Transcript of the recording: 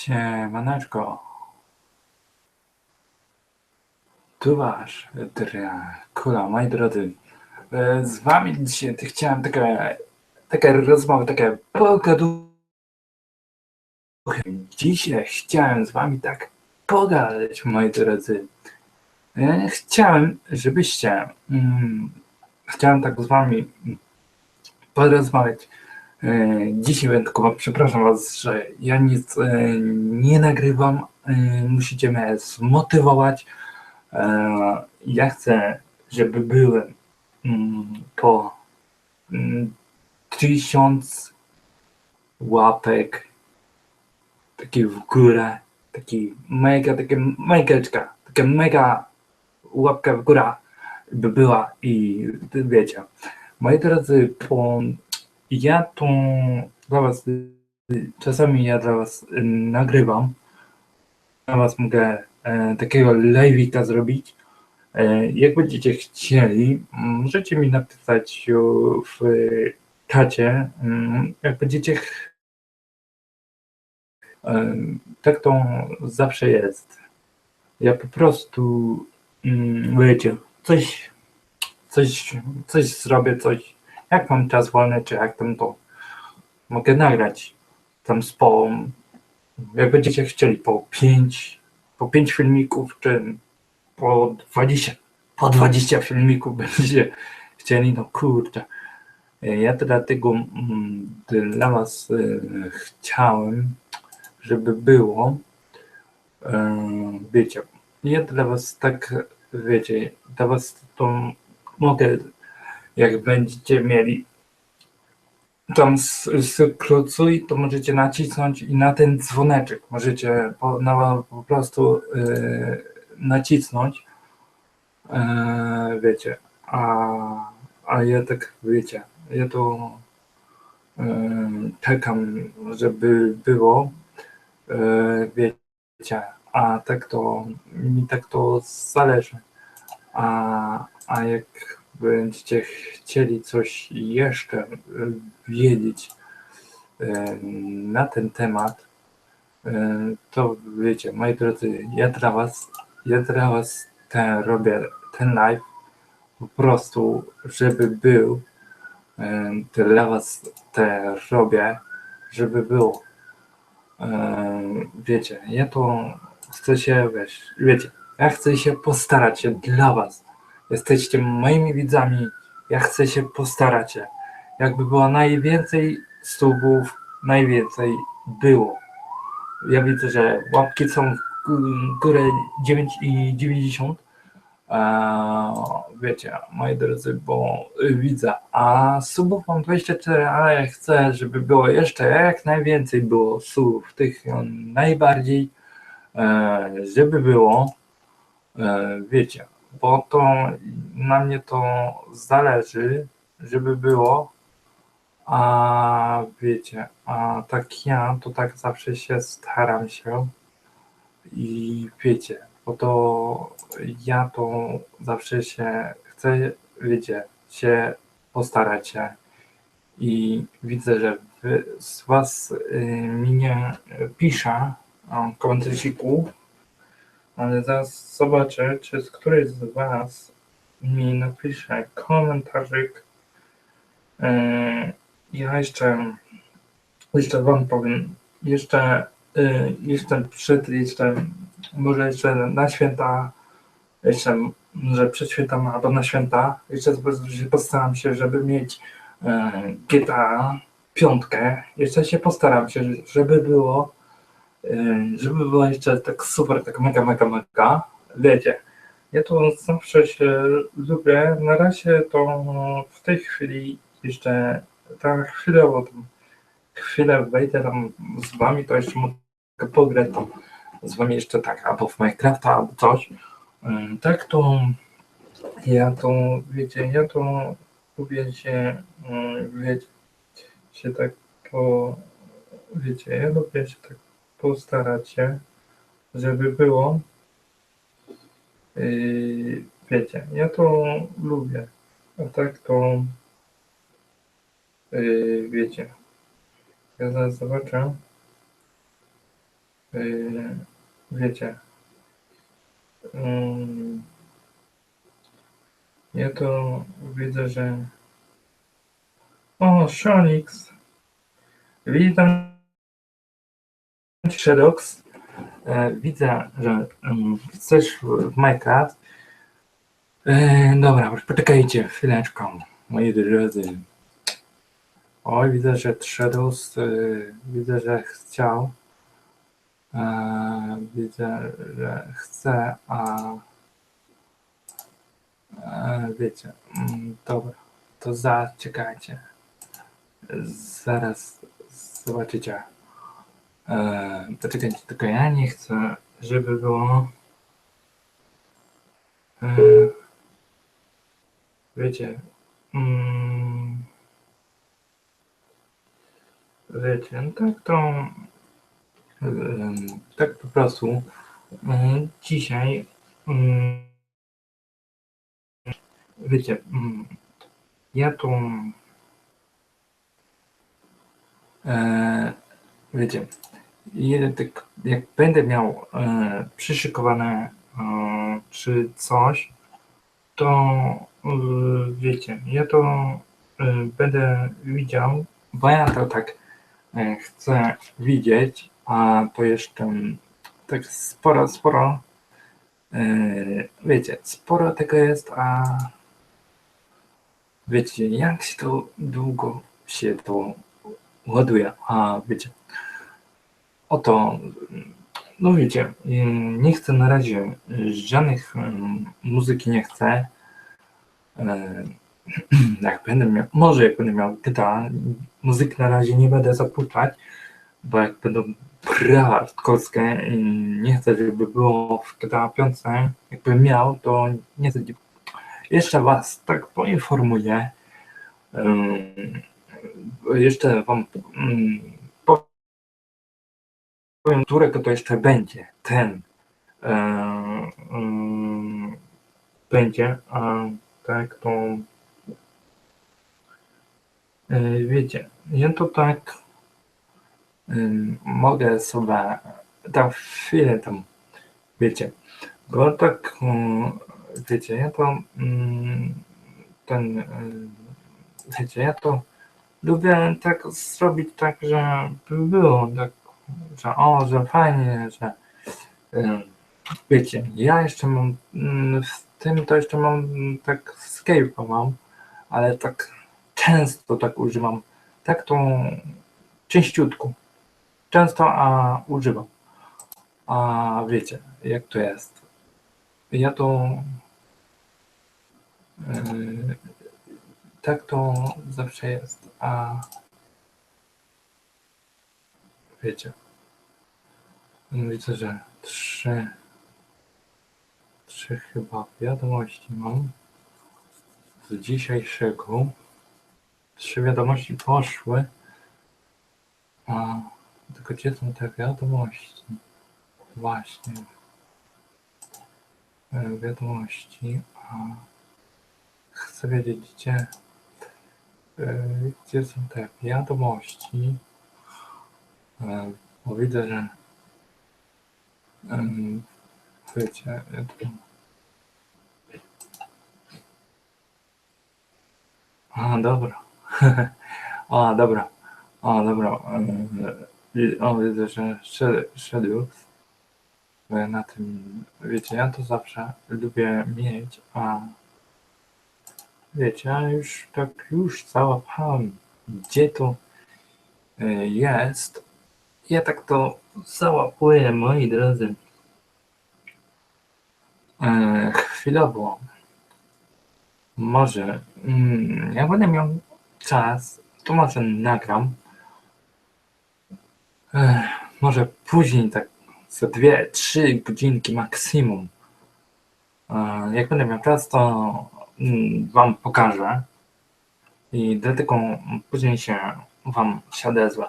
Siemaneczko. Tu wasz Dracula, moi drodzy. E, Z wami dzisiaj chciałem takie, takie rozmowy, takie pogaduchy. Dzisiaj chciałem z wami tak pogadać, moi drodzy. E, Chciałem, żebyście, mm, chciałem tak z wami porozmawiać. E, Dzisiaj będę przepraszam was, że ja nic e, nie nagrywam. E, Musicie mnie zmotywować. Ja chcę, żeby były mm, po mm, tysiąc łapek taki w górę, taki mega, takie megeczka, taka mega łapka w górę by była i wiecie. Moi drodzy, po ja tu dla was, czasami ja dla was nagrywam, dla was mogę e, takiego live'ika zrobić. E, jak będziecie chcieli, możecie mi napisać w czacie, mm, jak będziecie tak to zawsze jest. Ja po prostu, mm, wiecie, coś, coś, coś zrobię, coś, jak mam czas wolny, czy jak tam to mogę nagrać tam z po, jak będziecie chcieli, po 5, po 5 filmików, czy po 20, po 20 filmików będziecie chcieli, no kurczę. Ja dlatego mm, dla was y, chciałem, żeby było, y, wiecie, ja dla was tak, wiecie, dla was to mogę jak będziecie mieli tam skrócuj, to możecie nacisnąć i na ten dzwoneczek możecie po, na, po prostu yy, nacisnąć. Yy, wiecie, a, a ja tak wiecie, ja to yy, czekam, żeby było, yy, wiecie, a tak to mi tak to zależy. A, a jak będziecie chcieli coś jeszcze y, wiedzieć y, na ten temat, y, to wiecie, moi drodzy, ja dla was, ja dla was ten, robię ten live po prostu, żeby był, dla was te robię, żeby było. Wiecie, ja to chcę się, wiesz, wiecie, ja chcę się postarać się dla was. Jesteście moimi widzami. Ja chcę się postarać. Jakby było najwięcej subów, najwięcej było. Ja widzę, że łapki są w górę 9,90. Eee, wiecie, moi drodzy, bo widzę, a subów mam 24, ale chcę, żeby było jeszcze jak najwięcej było subów, tych najbardziej, eee, żeby było, eee, wiecie, bo to na mnie to zależy, żeby było, a wiecie, a tak ja to tak zawsze się staram się. I wiecie, bo to ja to zawsze się chcę, wiecie, się postarać się. I widzę, że z was y, mi nie pisze komentarzyku, ale zaraz zobaczę, czy z którejś z Was mi napisze komentarzyk. Yy, Ja jeszcze, jeszcze Wam powiem, jeszcze, yy, jeszcze przed, jeszcze, może jeszcze na święta, jeszcze, że przed świętami albo na święta, jeszcze postaram się, żeby mieć yy, GTA piątkę, jeszcze się postaram się, żeby było żeby było jeszcze tak super, tak mega, mega, mega, wiecie, ja to zawsze się lubię, na razie to w tej chwili jeszcze tak chwilowo, tam, chwilę wejdę tam z wami, to jeszcze mogę pograć tam z wami jeszcze tak, albo w Minecrafta, albo coś, Yy, tak to ja to, wiecie, ja to lubię się, yy, wiecie, się tak po, wiecie, ja lubię się tak postarać się, żeby było. Yy, wiecie, ja to lubię. A tak to yy, wiecie. Ja zaraz zobaczę. Yy, wiecie. Ym, ja to widzę, że. O, Shonix. Witam. Shadox. E, widzę, że chcesz w, Minecraft. Dobra, poczekajcie chwileczkę, moi drodzy. Oj, widzę, że Shadows, widzę, że chciał. E, widzę, że chce, a e, wiecie, mm, dobra, to zaczekajcie. Zaraz zobaczycie. E, poczekajcie, tylko ja nie chcę, żeby było. E, wiecie. Mm, wiecie, no tak to. em, tak po prostu. e, dzisiaj. mm, wiecie, mm, ja tu. E, wiecie, tak jak będę miał e, przyszykowane e, czy coś, to e, wiecie, ja to będę widział, bo ja to tak chcę widzieć, a to jeszcze tak sporo, sporo, wiecie, sporo tego jest, a wiecie, jak się to długo się to ładuje, a wiecie, oto, no wiecie, mm, nie chcę na razie żadnych mm, muzyki nie chcę. E, Jak będę miał, może jak będę miał GTA, muzyki na razie nie będę zapuszczać, bo jak będą prawa hardkorskie i nie chcę, żeby było w GTA 5, jakbym miał, to nie chcę. Jeszcze was tak poinformuję, jeszcze wam mm, powiem, którego to jeszcze będzie. Ten e, mm, będzie, a tak to e, wiecie, ja to tak ym, mogę sobie tam chwilę tam, wiecie, bo tak mm, wiecie, ja to mm, ten ym, wiecie, ja to lubię tak zrobić tak, żeby było tak że o, że fajnie, że ym, wiecie, ja jeszcze mam mm, w tym to jeszcze mam mm, tak Skype'a mam, ale tak często tak używam, tak to częściutko, często, a używam, a wiecie, jak to jest, ja to yy, tak to zawsze jest, a wiecie, widzę, że trzy, trzy chyba wiadomości mam z dzisiejszego. Trzy wiadomości poszły, a tylko gdzie są te wiadomości? Właśnie. E, Wiadomości, a chcę wiedzieć, gdzie, e, gdzie są te wiadomości. E, Bo widzę, że em, wiecie, ja tu... A, dobra. A, dobra. A, dobra. O, widzę, że szedł- na tym, wiecie, ja to zawsze lubię mieć, a wiecie, ja już tak już załapałem, gdzie to e, jest. Ja tak to załapuję, moi drodzy. E, chwilowo. Może, mm, jak będę miał czas, to może nagram. Ech, może później, tak za dwie, trzy godzinki maksimum. E, jak będę miał czas, to mm, Wam pokażę. I dlatego później się Wam się odezwę.